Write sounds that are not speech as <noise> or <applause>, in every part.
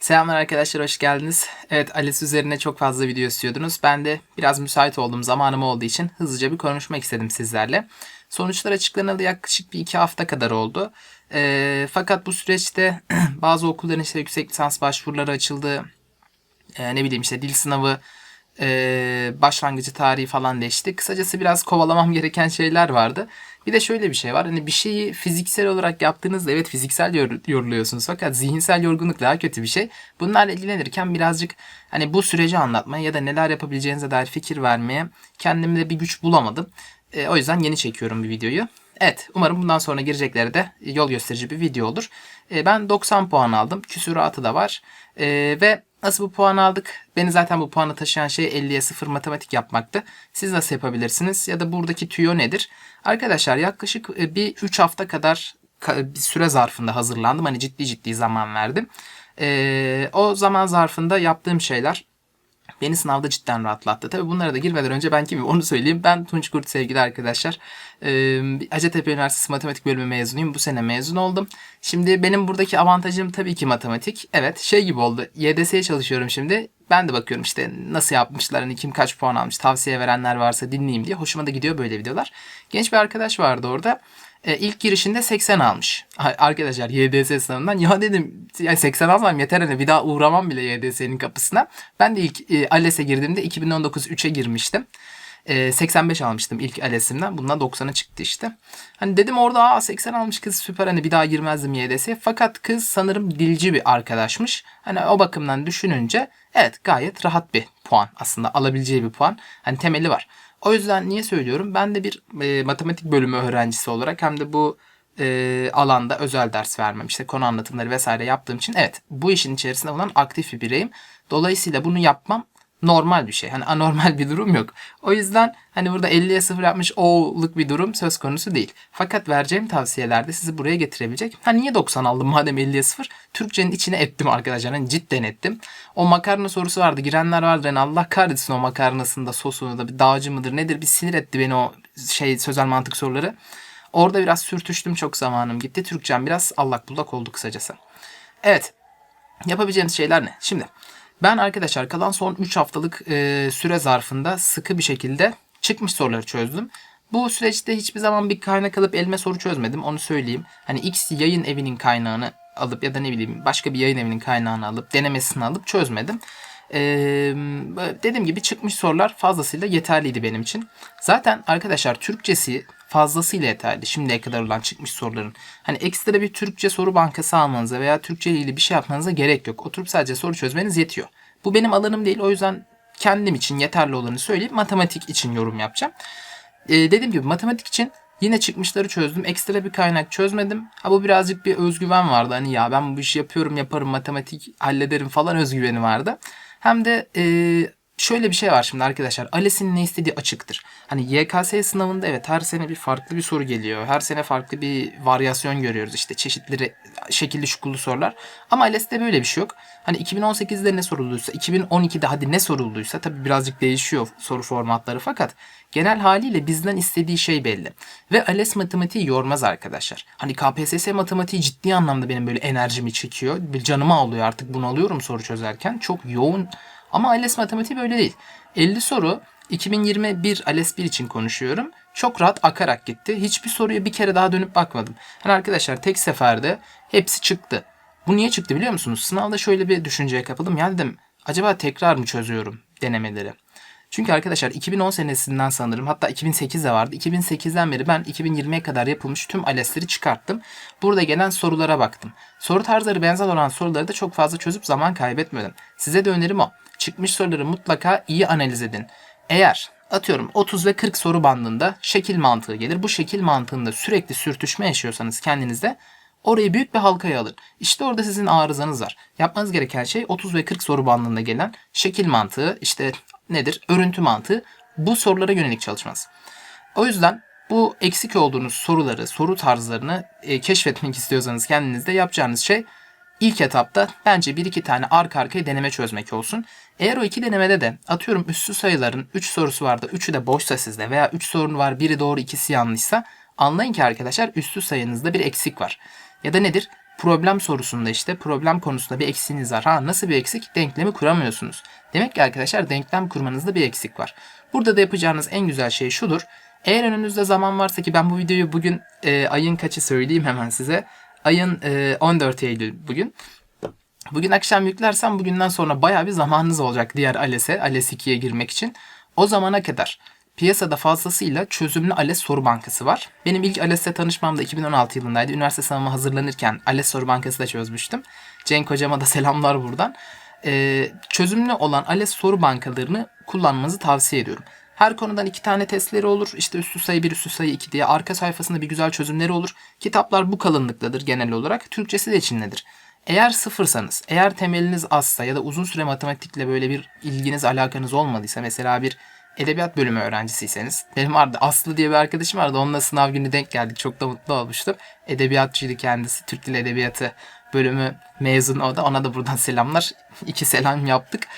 Selamlar arkadaşlar, hoş geldiniz. Evet, ALES üzerine çok fazla video istiyordunuz. Ben de biraz müsait olduğum zamanım olduğu için hızlıca bir konuşmak istedim sizlerle. Sonuçlar açıklanalı yaklaşık bir iki hafta kadar oldu. Ee, fakat bu süreçte <clears throat> bazı okulların işte yüksek lisans başvuruları açıldı. Ee, ne bileyim işte dil sınavı, e, başlangıcı tarihi falan değişti. Kısacası biraz kovalamam <laughs> gereken şeyler vardı. Bir de şöyle bir şey var. Hani bir şeyi fiziksel olarak yaptığınızda evet fiziksel yor- yoruluyorsunuz fakat zihinsel yorgunluk daha kötü bir şey. Bunlarla ilgilenirken birazcık hani bu süreci anlatmaya ya da neler yapabileceğinize dair fikir vermeye kendimde bir güç bulamadım. E, o yüzden yeni çekiyorum bir videoyu. Evet umarım bundan sonra girecekleri de yol gösterici bir video olur. E, ben 90 puan aldım. Küsuratı da var. E, ve nasıl bu puan aldık? Beni zaten bu puanı taşıyan şey 50'ye 0 matematik yapmaktı. Siz nasıl yapabilirsiniz? Ya da buradaki tüyo nedir? Arkadaşlar yaklaşık e, bir 3 hafta kadar ka- bir süre zarfında hazırlandım. Hani ciddi ciddi zaman verdim. E, o zaman zarfında yaptığım şeyler Beni sınavda cidden rahatlattı. Tabii bunlara da girmeden önce ben kimim onu söyleyeyim. Ben Tunç Kurt sevgili arkadaşlar. Ee, Hacettepe Üniversitesi Matematik Bölümü mezunuyum. Bu sene mezun oldum. Şimdi benim buradaki avantajım tabii ki matematik. Evet şey gibi oldu. YDS'ye çalışıyorum şimdi. Ben de bakıyorum işte nasıl yapmışlar, hani kim kaç puan almış, tavsiye verenler varsa dinleyeyim diye. Hoşuma da gidiyor böyle videolar. Genç bir arkadaş vardı orada. E, ilk girişinde 80 almış. Arkadaşlar YDS sınavından ya dedim yani 80 alsam yeter hani bir daha uğramam bile YDS'nin kapısına. Ben de ilk e, ALES'e girdiğimde 2019 3'e girmiştim. E, 85 almıştım ilk ALES'imden. Bundan 90'a çıktı işte. Hani dedim orada aa 80 almış kız süper hani bir daha girmezdim YDS'ye. Fakat kız sanırım dilci bir arkadaşmış. Hani o bakımdan düşününce evet gayet rahat bir puan aslında alabileceği bir puan. Hani temeli var. O yüzden niye söylüyorum? Ben de bir e, matematik bölümü öğrencisi olarak hem de bu e, alanda özel ders vermem, işte konu anlatımları vesaire yaptığım için evet bu işin içerisinde olan aktif bir bireyim. Dolayısıyla bunu yapmam normal bir şey. Hani anormal bir durum yok. O yüzden hani burada 50'ye 0 yapmış oğluk bir durum söz konusu değil. Fakat vereceğim tavsiyelerde sizi buraya getirebilecek. Ha niye 90 aldım madem 50'ye 0? Türkçenin içine ettim arkadaşlar. Hani cidden ettim. O makarna sorusu vardı. Girenler vardı. Hani Allah kahretsin o makarnasında sosunu da bir dağcı mıdır nedir bir sinir etti beni o şey sözel mantık soruları. Orada biraz sürtüştüm çok zamanım gitti. Türkçem biraz allak bullak oldu kısacası. Evet. Yapabileceğiniz şeyler ne? Şimdi ben arkadaşlar kalan son 3 haftalık e, süre zarfında sıkı bir şekilde çıkmış soruları çözdüm. Bu süreçte hiçbir zaman bir kaynak alıp elime soru çözmedim onu söyleyeyim. Hani X yayın evinin kaynağını alıp ya da ne bileyim başka bir yayın evinin kaynağını alıp denemesini alıp çözmedim. Ee, dediğim gibi çıkmış sorular fazlasıyla yeterliydi benim için. Zaten arkadaşlar Türkçesi fazlasıyla yeterli şimdiye kadar olan çıkmış soruların. Hani ekstra bir Türkçe soru bankası almanıza veya Türkçe ile ilgili bir şey yapmanıza gerek yok. Oturup sadece soru çözmeniz yetiyor. Bu benim alanım değil o yüzden kendim için yeterli olanı söyleyip matematik için yorum yapacağım. Ee, dediğim gibi matematik için yine çıkmışları çözdüm. Ekstra bir kaynak çözmedim. Ha bu birazcık bir özgüven vardı. Hani ya ben bu işi yapıyorum yaparım matematik hallederim falan özgüveni vardı. Hem de e, şöyle bir şey var şimdi arkadaşlar. ALES'in ne istediği açıktır. Hani YKS sınavında evet her sene bir farklı bir soru geliyor. Her sene farklı bir varyasyon görüyoruz. İşte çeşitli şekilli şukullu sorular. Ama ALES'te böyle bir şey yok. Hani 2018'de ne sorulduysa, 2012'de hadi ne sorulduysa tabii birazcık değişiyor soru formatları fakat genel haliyle bizden istediği şey belli. Ve ALES matematiği yormaz arkadaşlar. Hani KPSS matematiği ciddi anlamda benim böyle enerjimi çekiyor. Bir canıma alıyor artık bunu alıyorum soru çözerken. Çok yoğun ama ALES matematiği böyle değil. 50 soru 2021 ALES 1 için konuşuyorum. Çok rahat akarak gitti. Hiçbir soruya bir kere daha dönüp bakmadım. Hani arkadaşlar tek seferde hepsi çıktı. Bu niye çıktı biliyor musunuz? Sınavda şöyle bir düşünceye kapıldım. Ya dedim acaba tekrar mı çözüyorum denemeleri? Çünkü arkadaşlar 2010 senesinden sanırım hatta 2008'de vardı. 2008'den beri ben 2020'ye kadar yapılmış tüm ALES'leri çıkarttım. Burada gelen sorulara baktım. Soru tarzları benzer olan soruları da çok fazla çözüp zaman kaybetmedim. Size de önerim o. Çıkmış soruları mutlaka iyi analiz edin. Eğer atıyorum 30 ve 40 soru bandında şekil mantığı gelir. Bu şekil mantığında sürekli sürtüşme yaşıyorsanız kendinizde Orayı büyük bir halkaya alın. İşte orada sizin arızanız var. Yapmanız gereken şey 30 ve 40 soru bandında gelen şekil mantığı, işte nedir? Örüntü mantığı. Bu sorulara yönelik çalışmanız. O yüzden bu eksik olduğunuz soruları, soru tarzlarını e, keşfetmek istiyorsanız kendinizde yapacağınız şey ilk etapta bence bir iki tane arka arkaya deneme çözmek olsun. Eğer o iki denemede de atıyorum üssü sayıların 3 sorusu vardı, 3'ü de boşsa sizde veya 3 sorun var, biri doğru, ikisi yanlışsa anlayın ki arkadaşlar üssü sayınızda bir eksik var. Ya da nedir? problem sorusunda işte problem konusunda bir eksiğiniz var. Ha nasıl bir eksik? Denklemi kuramıyorsunuz. Demek ki arkadaşlar denklem kurmanızda bir eksik var. Burada da yapacağınız en güzel şey şudur. Eğer önünüzde zaman varsa ki ben bu videoyu bugün e, ayın kaçı söyleyeyim hemen size. Ayın e, 14 Eylül bugün. Bugün akşam yüklersem bugünden sonra baya bir zamanınız olacak diğer ALES'e, ALES 2'ye girmek için. O zamana kadar piyasada fazlasıyla çözümlü ALES soru bankası var. Benim ilk ALES'le tanışmam da 2016 yılındaydı. Üniversite sınavıma hazırlanırken ALES soru bankası da çözmüştüm. Cenk hocama da <laughs> selamlar buradan. Ee, çözümlü olan ALES soru bankalarını kullanmanızı tavsiye ediyorum. Her konudan iki tane testleri olur. İşte üstü sayı 1, üstü sayı 2 diye. Arka sayfasında bir güzel çözümleri olur. Kitaplar bu kalınlıktadır genel olarak. Türkçesi de içindedir. Eğer sıfırsanız, eğer temeliniz azsa ya da uzun süre matematikle böyle bir ilginiz, alakanız olmadıysa mesela bir edebiyat bölümü öğrencisiyseniz. Benim vardı Aslı diye bir arkadaşım vardı. Onunla sınav günü denk geldik. Çok da mutlu olmuştum. Edebiyatçıydı kendisi. Türk Dili Edebiyatı bölümü mezun o da. Ona da buradan selamlar. <laughs> İki selam yaptık.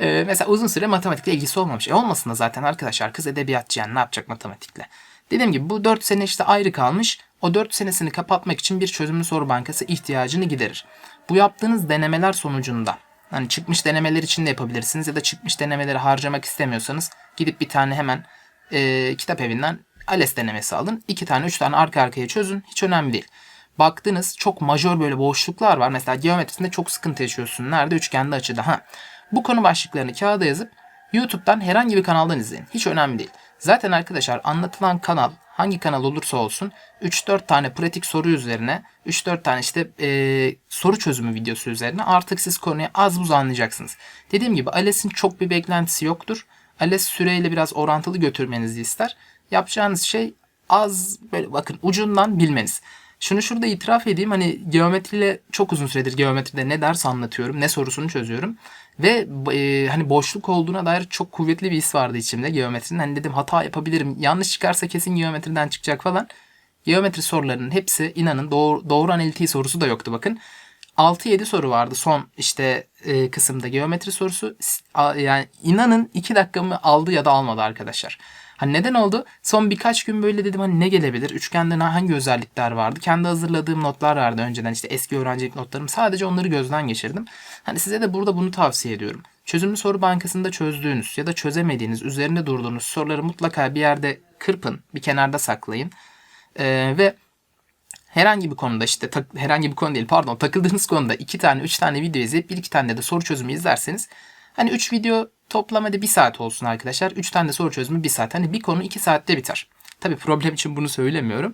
Ee, mesela uzun süre matematikle ilgisi olmamış. E olmasın da zaten arkadaşlar kız edebiyatçı yani ne yapacak matematikle? Dediğim gibi bu 4 sene işte ayrı kalmış. O 4 senesini kapatmak için bir çözümlü soru bankası ihtiyacını giderir. Bu yaptığınız denemeler sonucunda hani çıkmış denemeler için de yapabilirsiniz ya da çıkmış denemeleri harcamak istemiyorsanız gidip bir tane hemen e, kitap evinden ALES denemesi alın. 2 tane 3 tane arka arkaya çözün. Hiç önemli değil. Baktınız çok majör böyle boşluklar var. Mesela geometrisinde çok sıkıntı yaşıyorsun. Nerede? Üçgende açıda. Ha. Bu konu başlıklarını kağıda yazıp YouTube'dan herhangi bir kanaldan izleyin. Hiç önemli değil. Zaten arkadaşlar anlatılan kanal hangi kanal olursa olsun 3-4 tane pratik soru üzerine 3-4 tane işte e, soru çözümü videosu üzerine artık siz konuyu az buz anlayacaksınız. Dediğim gibi ALES'in çok bir beklentisi yoktur. ALES süreyle biraz orantılı götürmenizi ister. Yapacağınız şey az böyle bakın ucundan bilmeniz. Şunu şurada itiraf edeyim hani geometriyle çok uzun süredir geometride ne ders anlatıyorum ne sorusunu çözüyorum. Ve e, hani boşluk olduğuna dair çok kuvvetli bir his vardı içimde geometrinin. Hani dedim hata yapabilirim yanlış çıkarsa kesin geometriden çıkacak falan. Geometri sorularının hepsi inanın doğru, doğru analitiği sorusu da yoktu bakın. 6-7 soru vardı son işte e, kısımda geometri sorusu. Yani inanın 2 dakikamı aldı ya da almadı arkadaşlar. Hani neden oldu? Son birkaç gün böyle dedim hani ne gelebilir? Üçgende hangi özellikler vardı? Kendi hazırladığım notlar vardı önceden işte eski öğrencilik notlarım. Sadece onları gözden geçirdim. Hani size de burada bunu tavsiye ediyorum. Çözümlü soru bankasında çözdüğünüz ya da çözemediğiniz, üzerinde durduğunuz soruları mutlaka bir yerde kırpın, bir kenarda saklayın. Ee, ve herhangi bir konuda işte tak, herhangi bir konu değil pardon <laughs> takıldığınız konuda iki tane üç tane video izleyip bir iki tane de soru çözümü izlerseniz hani üç video toplamada bir saat olsun arkadaşlar. Üç tane de soru çözümü bir saat. Hani bir konu iki saatte biter. Tabi problem için bunu söylemiyorum.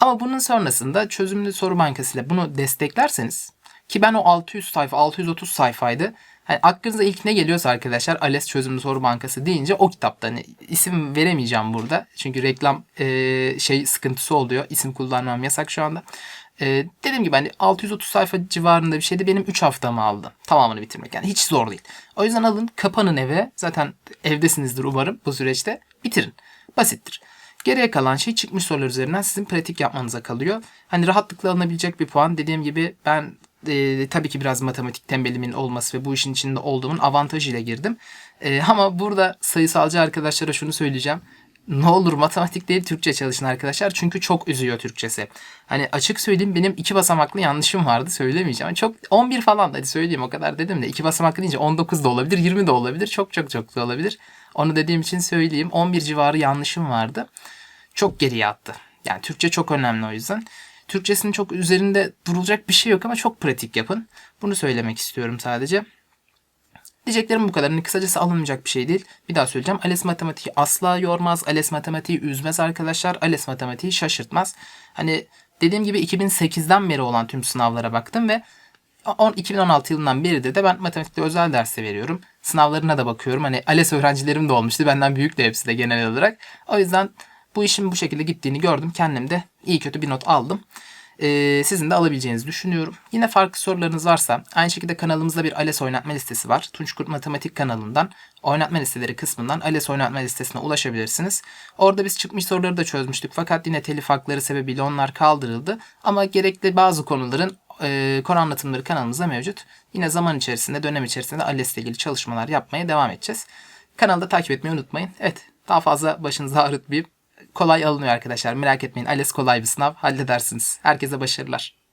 Ama bunun sonrasında çözümlü soru bankasıyla bunu desteklerseniz ki ben o 600 sayfa 630 sayfaydı. Hani aklınıza ilk ne geliyorsa arkadaşlar ALES çözümlü soru bankası deyince o kitapta hani isim veremeyeceğim burada. Çünkü reklam e, şey sıkıntısı oluyor. İsim kullanmam yasak şu anda. E, dediğim gibi hani 630 sayfa civarında bir şeydi. Benim 3 haftamı aldı. Tamamını bitirmek. Yani hiç zor değil. O yüzden alın kapanın eve. Zaten evdesinizdir umarım bu süreçte. Bitirin. Basittir. Geriye kalan şey çıkmış sorular üzerinden sizin pratik yapmanıza kalıyor. Hani rahatlıkla alınabilecek bir puan. Dediğim gibi ben e, tabii ki biraz matematik tembelimin olması ve bu işin içinde olduğumun avantajıyla girdim. E, ama burada sayısalcı arkadaşlara şunu söyleyeceğim ne olur matematik değil Türkçe çalışın arkadaşlar. Çünkü çok üzüyor Türkçesi. Hani açık söyleyeyim benim iki basamaklı yanlışım vardı söylemeyeceğim. Çok 11 falan hadi söyleyeyim o kadar dedim de iki basamaklı deyince 19 da olabilir 20 de olabilir. Çok çok çok da olabilir. Onu dediğim için söyleyeyim 11 civarı yanlışım vardı. Çok geriye attı. Yani Türkçe çok önemli o yüzden. Türkçesinin çok üzerinde durulacak bir şey yok ama çok pratik yapın. Bunu söylemek istiyorum sadece. Diyeceklerim bu kadar. Hani kısacası alınmayacak bir şey değil. Bir daha söyleyeceğim. ALES matematiği asla yormaz. ALES matematiği üzmez arkadaşlar. ALES matematiği şaşırtmaz. Hani dediğim gibi 2008'den beri olan tüm sınavlara baktım ve 2016 yılından beri de ben matematikte özel dersi veriyorum. Sınavlarına da bakıyorum. Hani ALES öğrencilerim de olmuştu. Benden büyük de hepsi de genel olarak. O yüzden bu işin bu şekilde gittiğini gördüm. Kendim de iyi kötü bir not aldım e, sizin de alabileceğinizi düşünüyorum. Yine farklı sorularınız varsa aynı şekilde kanalımızda bir ALES oynatma listesi var. Tunç Kurt Matematik kanalından oynatma listeleri kısmından ALES oynatma listesine ulaşabilirsiniz. Orada biz çıkmış soruları da çözmüştük fakat yine telif hakları sebebiyle onlar kaldırıldı. Ama gerekli bazı konuların e, konu anlatımları kanalımızda mevcut. Yine zaman içerisinde, dönem içerisinde ALES ile ilgili çalışmalar yapmaya devam edeceğiz. Kanalda takip etmeyi unutmayın. Evet, daha fazla başınızı ağrıtmayıp kolay alınıyor arkadaşlar. Merak etmeyin. ALES kolay bir sınav. Halledersiniz. Herkese başarılar.